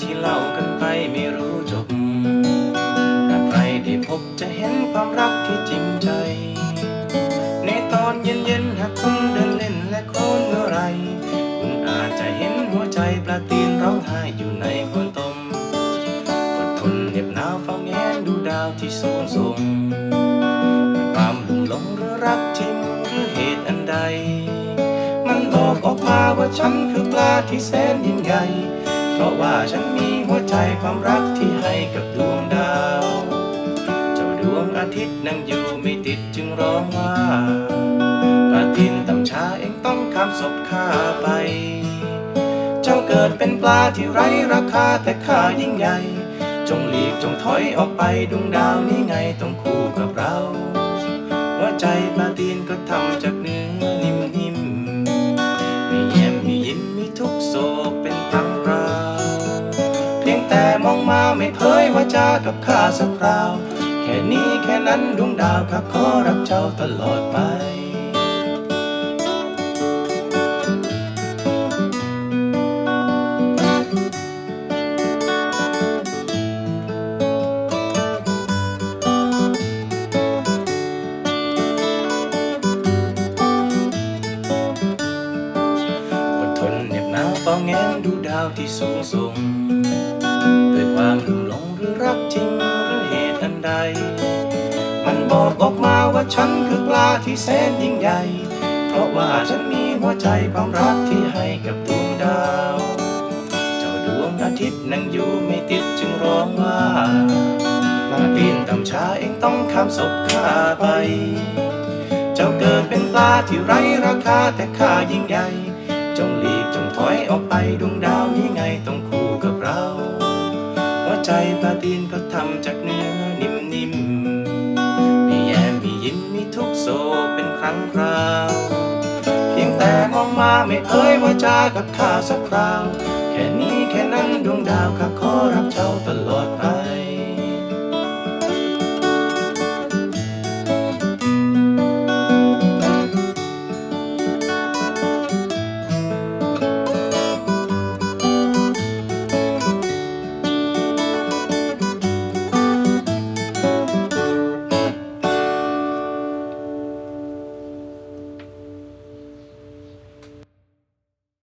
ที่เล่ากันไปไม่รู้จบ หากใครได้พบจะเห็นความรักที่จริงใจ ในตอนเย็นๆหากคุณเดินเล่นและคนเระไร คุณอาจจะเห็นหัวใจปลาตีนร้องไห้อยู่ในคนตมอดทนเหน็บหนาวเฝ้าแงนดูดาวที่สูงส่งความลุ่หลงหรือรักจริงหรือเหตุอันใด มันบอกออกมาว่าฉันคือปลาที่แสนยิ่งใหญ่ เพราะว่าฉันมีหัวใจความรักที่ให้กับดวงดาว เจ้าดวงอาทิตย์นั่งอยู่ไม่ติดจึงร้องว่าปลาทินตำชาเองต้องข้ามศพข้าไป เจ้าเกิดเป็นปลาที่ไร้ราคาแต่ข้ายิ่งใหญ่ จงหลีกจงถอยออกไปดวงดาวนี้ไงต้องคู่กับเรา เพียงแต่มองมาไม่เผยว่าจากับข้าสักคราว แค่นี้แค่นั้นดวงดาวข้าขอรักเจ้าตลอดไปอดทนเหน็บหนาวเฝ้าแงนดูดาวที่สูงส่ง ด้วยความลุ่มหลงหรือรักจริงหรือเหตุอันใด มันบอกออกมาว่าฉันคือปลาที่แสนยิ่งใหญ่ เพราะว่าฉันมีหัวใจความรักที่ให้กับดวงดาว เจ้าดวงอาทิตย์นั่งอยู่ไม่ติดจึงร้องว่าปลาตีนตำชาเองต้องข้ามศพข้าไป เจ้าเกิดเป็นปลาที่ไร้ราคาแต่ข้ายิ่งใหญ่ จงหลีกจงถอยออกไปดวงดาว ปลาตีนก็ทำจากเนื้อนิ่มๆ มีแย้มมียิ้มมีทุกโศกเป็นครั้งคราว เพียงแต่มองมาไม่เอ่ยว่าจากับข้าสักคราว แค่นี้แค่นั้นดวงดาวข้าขอรับเจ้าตลอดไป